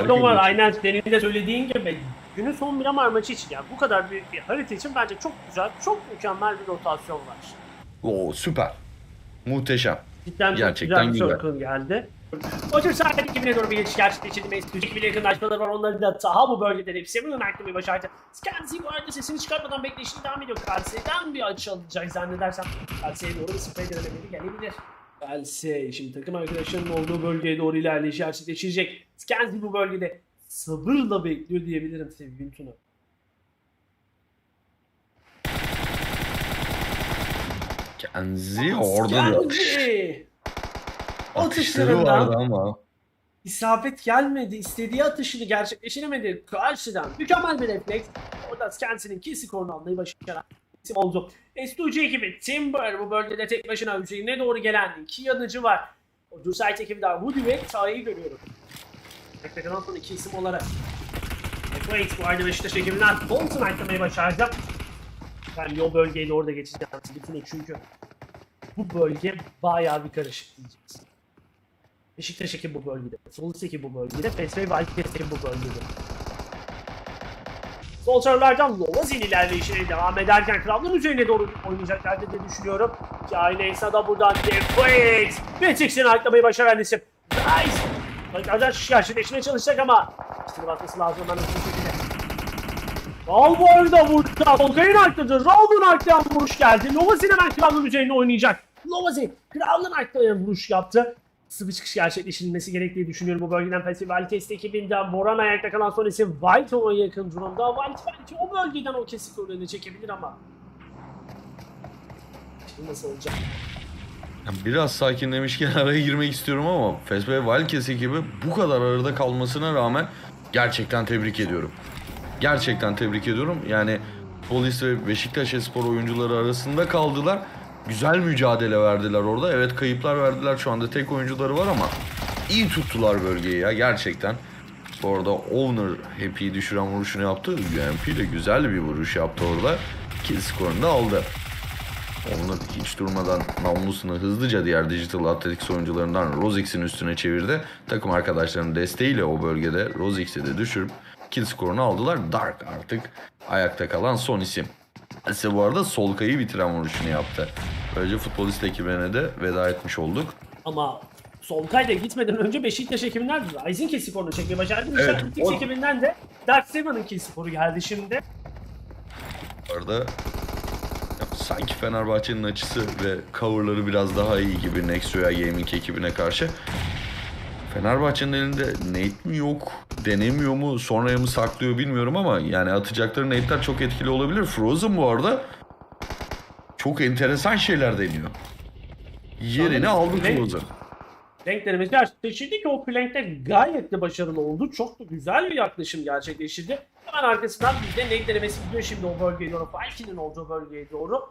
Pardon var aynen senin de söylediğin gibi günün son Miramar maçı için yani bu kadar büyük bir harita için bence çok güzel, çok mükemmel bir rotasyon var. Oo süper. Muhteşem. Cidden çok Gerçekten güzel bir güzel. geldi. Tür sahne ekibine doğru bir geçiş gerçekleştirdi. Mesut'cuk gibi yakınlaşmaları var. Onları da daha bu bölgede hepsi bunu aklamayı başardı. Scanzi bu arada sesini çıkartmadan bekleyişini devam ediyor. Kalse'den bir açı alacak zannedersem. Kalse'ye doğru bir spray denemeli gelebilir. Kalse şimdi takım arkadaşlarının olduğu bölgeye doğru ilerleyiş gerçekleşecek. Scanzi bu bölgede sabırla bekliyor diyebilirim sevgili Tuna. Kenzi orada da Scanzi! atışları vardı ama. İsabet gelmedi. istediği atışını gerçekleştiremedi. Karşıdan mükemmel bir refleks. Orada kendisinin ki skorunu almayı başaran isim oldu. S2G ekibi Timber bu bölgede tek başına üzerine doğru gelen iki yanıcı var. O Dursayt ekibi daha Woody ve Taha'yı görüyorum. Ekrandan sonra iki isim olarak. Wait bu arada Beşiktaş ekibinden Bolton aklamayı başardı. Ben o bölgeyle orada geçeceğim. Bitine çünkü bu bölge bayağı bir karışık diyeceğiz. Beşiktaş ekibi bu bölgede. Solus ekibi bu bölgede. PSV ve Alkes ekibi bu bölgede. Sol çarlardan Lovazin ilerleyişine devam ederken Kral'ın üzerine doğru oynayacaklar diye düşünüyorum. Ki aynı da buradan Deflex. Betiksin'i aklamayı başaran isim. Nice. Tekrardan gerçekleşmeye çalışacak ama üstüne basması lazım hemen hızlı şekilde. Alvar da burada. Volkay'ın arttırdı. Raul'un arttıran vuruş geldi. Lovazin hemen Kral'ın üzerine oynayacak. Lovazin Kral'ın arttıran vuruş yaptı. Sıvı çıkış gerçekleştirilmesi gerektiği düşünüyorum bu bölgeden Festival Test ekibinden Boran ayakta kalan son isim White ona yakın durumda. White belki o bölgeden o kesik önüne çekebilir ama Şimdi nasıl olacak? Biraz sakinlemişken araya girmek istiyorum ama Fesbe Valkes ekibi bu kadar arada kalmasına rağmen gerçekten tebrik ediyorum. Gerçekten tebrik ediyorum. Yani Polis ve Beşiktaş Espor oyuncuları arasında kaldılar. Güzel mücadele verdiler orada. Evet kayıplar verdiler. Şu anda tek oyuncuları var ama iyi tuttular bölgeyi ya gerçekten. Bu arada Owner Happy'yi düşüren vuruşunu yaptı. UMP de güzel bir vuruş yaptı orada. Kill skorunu da aldı. Onu hiç durmadan namlusunu hızlıca diğer Digital Athletics oyuncularından Rozix'in üstüne çevirdi. Takım arkadaşlarının desteğiyle o bölgede Rozix'i de düşürüp kill skorunu aldılar. Dark artık ayakta kalan son isim. Ise bu arada Solkay'ı bitiren vuruşunu yaptı. Böylece futbolist ekibine de veda etmiş olduk. Ama Solkay da gitmeden önce Beşiktaş ekibinden Rising kesik skorunu çekmeyi başardı. Evet, Evet, o- ekibinden de Dark Seven'ın kesik skoru geldi şimdi. Bu arada sanki Fenerbahçe'nin açısı ve coverları biraz daha iyi gibi Nexoya Gaming ekibine karşı. Fenerbahçe'nin elinde Nate mi yok, denemiyor mu, sonraya mı saklıyor bilmiyorum ama yani atacakları Nate'ler çok etkili olabilir. Frozen bu arada çok enteresan şeyler deniyor. Yerini aldı? Frozen. Renklerimiz gerçekleştirdi ki o plankte gayet de başarılı oldu. Çok da güzel bir yaklaşım gerçekleştirdi. Hemen arkasından bir de renk denemesi gidiyor şimdi o bölgeye doğru. Falkin'in olduğu bölgeye doğru.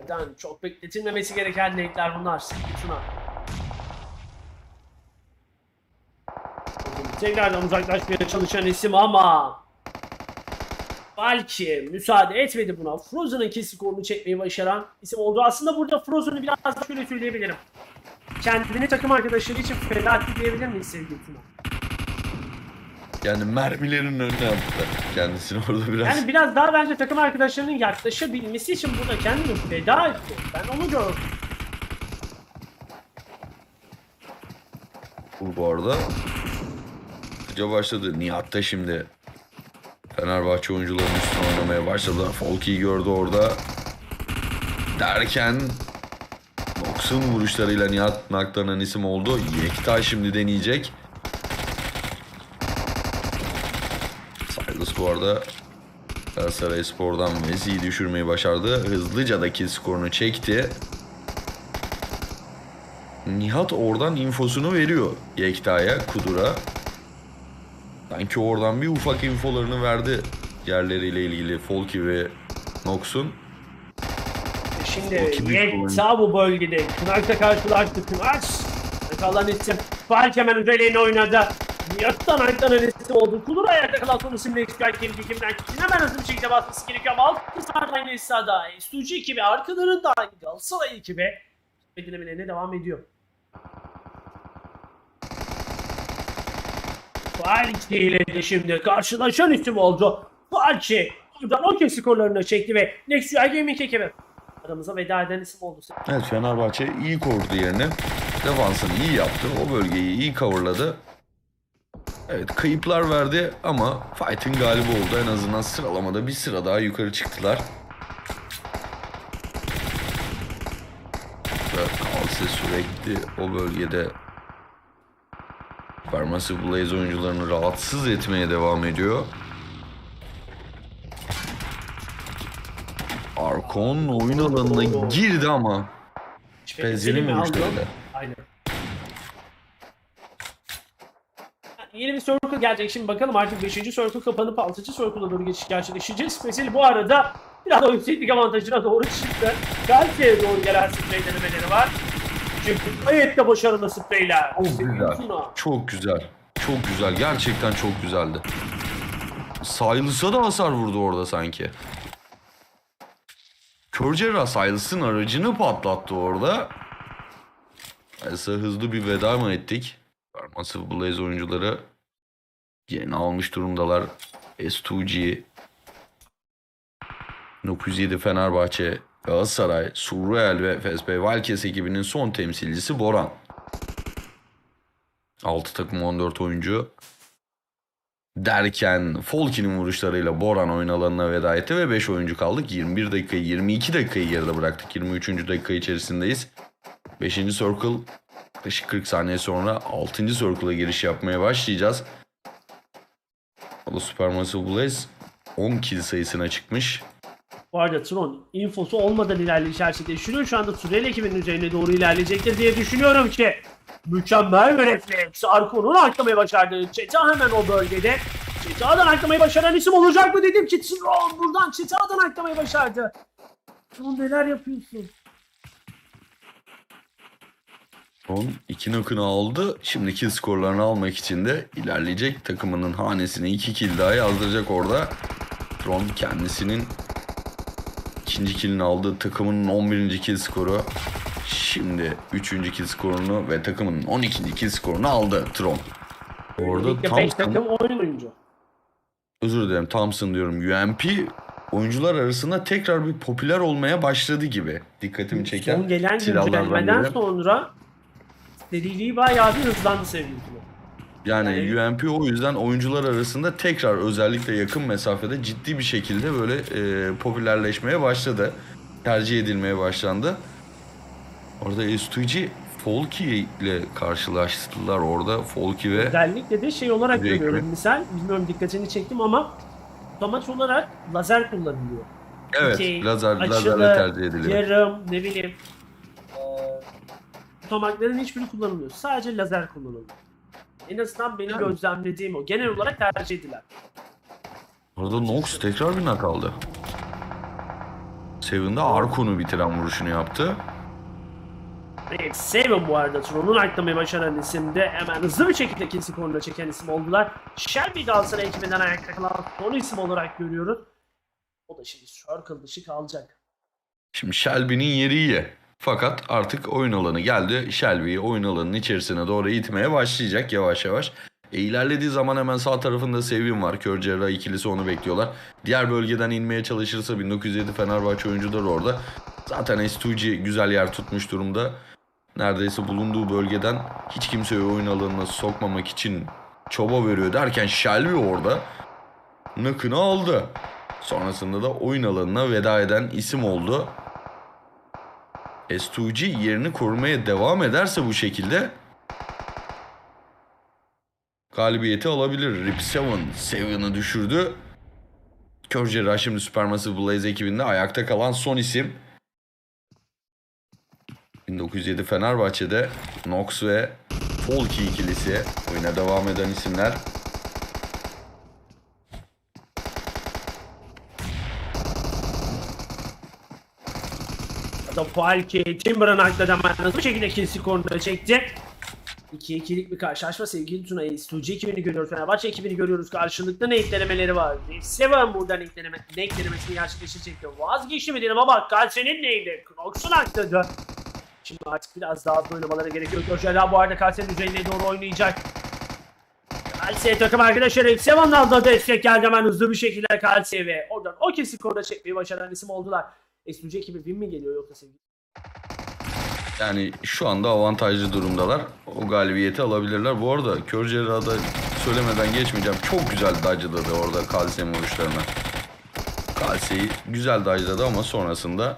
Neden çok bekletilmemesi gereken renkler bunlar. Tuna. Tekrardan uzaklaşmaya çalışan isim ama Belki müsaade etmedi buna. Frozen'ın ki skorunu çekmeyi başaran isim oldu. Aslında burada Frozen'ı biraz şöyle söyleyebilirim. Kendini takım arkadaşları için feda etti diyebilir miyiz sevgili Tuna? Yani mermilerin önüne attı kendisini orada biraz. Yani biraz daha bence takım arkadaşlarının yaklaşabilmesi için burada kendini feda etti. Ben onu gördüm. Bu bu arada hızlıca başladı. Nihat da şimdi Fenerbahçe oyuncularının üstüne oynamaya başladı. Folki'yi gördü orada. Derken Nox'un vuruşlarıyla Nihat naklanan isim oldu. Yekta şimdi deneyecek. Silas bu arada Galatasaray Spor'dan Messi'yi düşürmeyi başardı. Hızlıca da kill skorunu çekti. Nihat oradan infosunu veriyor Yekta'ya, Kudur'a. Sanki oradan bir ufak infolarını verdi yerleriyle ilgili Folky ve Nox'un. Şimdi Yekta bu bölgede. Kınak'ta karşılaştı. Kınaç. Kalan isim. Fark hemen üzerine oynadı. Nihat'tan ayaktan isim oldu. Kulur ayakta kalan son isimle işgal geldi. Kimden kimden hemen hızlı bir şekilde basması gerekiyor ama alt kısımda aynı Esra'da. Estuci ekibi arkalarında Galatasaray ekibi. Beklemelerine devam ediyor. Falchi ile de şimdi karşılaşan isim oldu. Falchi buradan o skorlarını çekti ve Nexia Gaming ekibi aramıza veda eden isim oldu. Evet Fenerbahçe iyi korudu yerini. Defansını iyi yaptı. O bölgeyi iyi coverladı. Evet kayıplar verdi ama Fight'in galibi oldu. En azından sıralamada bir sıra daha yukarı çıktılar. Ve Kalse sürekli o bölgede Supermassive Blaze oyuncularını rahatsız etmeye devam ediyor. Arkon oyun alanına girdi ama mi aldı? müşteriler? Aynen. Yeni bir circle gelecek. Şimdi bakalım artık 5. circle kapanıp 6. circle'a doğru geçiş gerçekleşecek. Spesial bu arada biraz da yükseklik avantajına doğru çıktı. Galatasaray doğru gelen sprey denemeleri var. Çünkü gayet de başarılı spreyler. Çok güzel. Tuna. Çok güzel. Çok güzel. Gerçekten çok güzeldi. Silas'a da hasar vurdu orada sanki. Kör cerrah aracını patlattı orada. Silas'a hızlı bir veda mı ettik? Massive Blaze oyuncuları yeni almış durumdalar. S2G 907 Fenerbahçe, Galatasaray, Surreal ve FSP Valkes ekibinin son temsilcisi Boran. 6 takım 14 oyuncu derken Folkin'in vuruşlarıyla Boran oyun alanına veda etti ve 5 oyuncu kaldık. 21 dakikayı 22 dakikayı geride bıraktık. 23. dakika içerisindeyiz. 5. circle yaklaşık 40 saniye sonra 6. circle'a giriş yapmaya başlayacağız. O da Supermassive Blaze 10 kill sayısına çıkmış. Bu arada Tron infosu olmadan ilerleyiş gerçekleştiriyor. Şu anda Surel ekibinin üzerine doğru ilerleyecektir diye düşünüyorum ki. Mükemmel bir refleks. Arkon'un aklamayı başardı. Çeta hemen o bölgede. Çeta'dan aklamayı başaran isim olacak mı dedim ki Tron buradan Çeta'dan aklamayı başardı. Tron neler yapıyorsun? Son iki knock'ını aldı. Şimdi kill skorlarını almak için de ilerleyecek. Takımının hanesine iki kill daha yazdıracak orada. Tron kendisinin ikinci killini aldı. Takımının 11. kill skoru. Şimdi 3. kill skorunu ve takımının 12. kill skorunu aldı Tron. Orada Ligde 5 Thompson, takım oyun oyuncu. özür dilerim Thompson diyorum. UMP oyuncular arasında tekrar bir popüler olmaya başladı gibi. Dikkatimi çeken Son gelen güncellemeden sonra seriliği bayağı bir hızlandı sevgili. Yani Yani- UMP o yüzden oyuncular arasında tekrar özellikle yakın mesafede ciddi bir şekilde böyle e, popülerleşmeye başladı. Tercih edilmeye başlandı. Orada S2G Folky ile karşılaştılar orada. Folky ve Özellikle de şey olarak Direkt görüyorum. mi? Misal bilmiyorum dikkatini çektim ama amaç olarak lazer kullanılıyor. evet Dikey, lazer açılı, lazerle tercih ediliyor. Yarım ne bileyim. Eee otomakların hiçbiri kullanılmıyor. Sadece lazer kullanılıyor. En azından benim Yani. gözlemlediğim o. Genel olarak tercih edilen. Orada Nox tekrar bir nak aldı. Seven'de Arkon'u bitiren vuruşunu yaptı. Ve Seven bu arada Tron'un aklamayı başaran isim de hemen hızlı bir şekilde kill skorunu çeken isim oldular. Shelby Galatasaray ekibinden ayakta kalan son isim olarak görüyoruz. O da şimdi circle dışı kalacak. Şimdi Shelby'nin yeri iyi. Fakat artık oyun alanı geldi. Shelby'yi oyun alanının içerisine doğru itmeye başlayacak yavaş yavaş. E, ilerlediği zaman hemen sağ tarafında Sevim var. Kör Cerrah ikilisi onu bekliyorlar. Diğer bölgeden inmeye çalışırsa 1907 Fenerbahçe oyuncuları orada. Zaten S2G güzel yer tutmuş durumda. Neredeyse bulunduğu bölgeden hiç kimseyi oyun alanına sokmamak için çaba veriyor derken Shelby orada nakını aldı. Sonrasında da oyun alanına veda eden isim oldu. S2G yerini korumaya devam ederse bu şekilde galibiyeti alabilir. Rip 7 Seven'ı düşürdü. Kör Cerrah şimdi Supermassive Blaze ekibinde ayakta kalan son isim. 1907 Fenerbahçe'de Nox ve Folky ikilisi oyuna devam eden isimler. Da Falke, Timber'ın akladı hemen hızlı şekilde kill skorunu da çekti. 2-2'lik bir karşılaşma sevgili Tuna. S2G ekibini görüyoruz. Fenerbahçe ekibini görüyoruz. Karşılıklı ne denemeleri var. Seven buradan ne denemesini gerçekleştirecekti. Vazgeçti mi diyelim ama Kalsen'in neydi? Knox'un akladı. Şimdi artık biraz daha hızlı oynamaları gerekiyor. Köşeler bu arada Kalsen'in üzerine doğru oynayacak. Kalsiye takım arkadaşları X7'dan da destek geldi hemen hızlı bir şekilde Kalsiye ve oradan o kesik orada çekmeyi başaran isim oldular. S2C ekibi win mi geliyor yoksa sevgili? Yani şu anda avantajlı durumdalar. O galibiyeti alabilirler. Bu arada Kör Cerrah'da söylemeden geçmeyeceğim. Çok güzel dodge'ladı orada Kalsiye'nin vuruşlarına. Kalsiye'yi güzel dodge'ladı ama sonrasında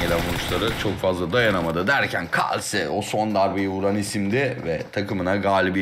gelen vuruşları çok fazla dayanamadı derken Kalse o son darbeyi vuran isimdi ve takımına galibiyet